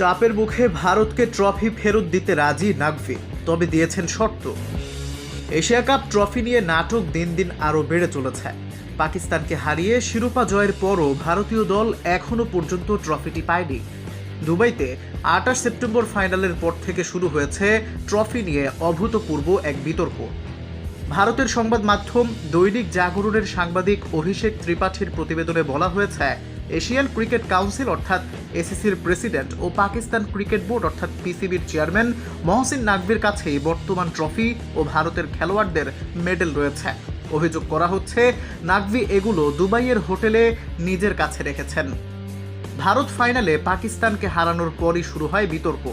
চাপের মুখে ভারতকে ট্রফি ফেরত দিতে রাজি নাকভি তবে দিয়েছেন শর্ত। এশিয়া কাপ ট্রফি নিয়ে নাটক দিন দিন আরও বেড়ে চলেছে। পাকিস্তানকে হারিয়ে শিরোপা জয়ের পরও ভারতীয় দল এখনও পর্যন্ত ট্রফিটি পায়নি। দুবাইতে আঠাশ সেপ্টেম্বর ফাইনালের পর থেকে শুরু হয়েছে ট্রফি নিয়ে অভূতপূর্ব এক বিতর্ক। ভারতের সংবাদ মাধ্যম দৈনিক জাগরণের সাংবাদিক অভিষেক ত্রিপাঠীর প্রতিবেদনে বলা হয়েছে এশিয়ান ক্রিকেট কাউন্সিল, অর্থাৎ এসিসির প্রেসিডেন্ট ও পাকিস্তান ক্রিকেট বোর্ড, অর্থাৎ পিসিবির চেয়ারম্যান মহসিন নাকভির কাছেই বর্তমান ট্রফি ও ভারতের খেলোয়াড়দের মেডেল রয়েছে। অভিযোগ করা হচ্ছে, নাকভি এগুলো দুবাইয়ের হোটেলে নিজের কাছে রেখেছেন। ভারত ফাইনালে পাকিস্তানকে হারানোর পরই শুরু হয় বিতর্ক।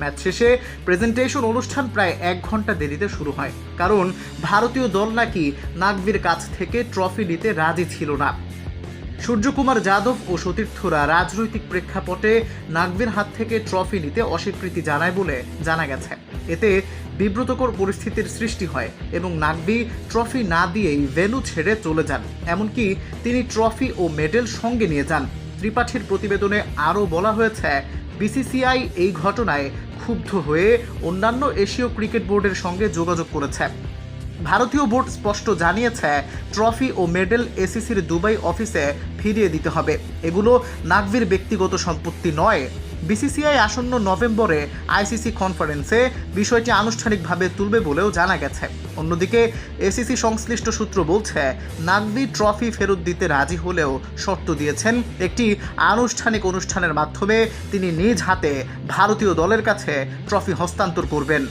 ম্যাচ শেষে প্রেজেন্টেশন অনুষ্ঠান প্রায় এক ঘণ্টা দেরিতে শুরু হয়। কারণ ভারতীয় দল নাকি নাকভির কাছ থেকে ট্রফি নিতে রাজি ছিল না। সূর্যকুমার যাদব ও সতীর্থরা রাজনৈতিক প্রেক্ষাপটে নাকভির হাত থেকে ট্রফি নিতে অস্বীকৃতি জানায় বলে জানা গেছে। এতে বিব্রতকর পরিস্থিতির সৃষ্টি হয় এবং নাকভি ট্রফি না দিয়েই ভেন্যু ছেড়ে চলে যান। এমনকি তিনি ট্রফি ও মেডেল সঙ্গে নিয়ে যান। ত্রিপাঠীর প্রতিবেদনে আরও বলা হয়েছে, বিসিসিআই এই ঘটনায় ক্ষুব্ধ হয়ে অন্যান্য এশীয় ক্রিকেট বোর্ডের সঙ্গে যোগাযোগ করেছে। ভারতীয় বোর্ড স্পষ্ট জানিয়েছে, ট্রফি ও মেডেল এসিসির দুবাই অফিসে ফিরিয়ে দিতে হবে। এগুলো নাকভির ব্যক্তিগত সম্পত্তি নয়। বিসিসিআই আসন্ন নভেম্বরে আইসিসি কনফারেন্সে বিষয়টি আনুষ্ঠানিকভাবে তুলবে বলেও জানা গেছে। অন্যদিকে, এসিসি সংশ্লিষ্ট সূত্র বলছে নাকভি ট্রফি ফেরত দিতে রাজি হলেও শর্ত দিয়েছেন একটি আনুষ্ঠানিক অনুষ্ঠানের মাধ্যমে তিনি নিজ হাতে ভারতীয় দলের কাছে ট্রফি হস্তান্তর করবেন।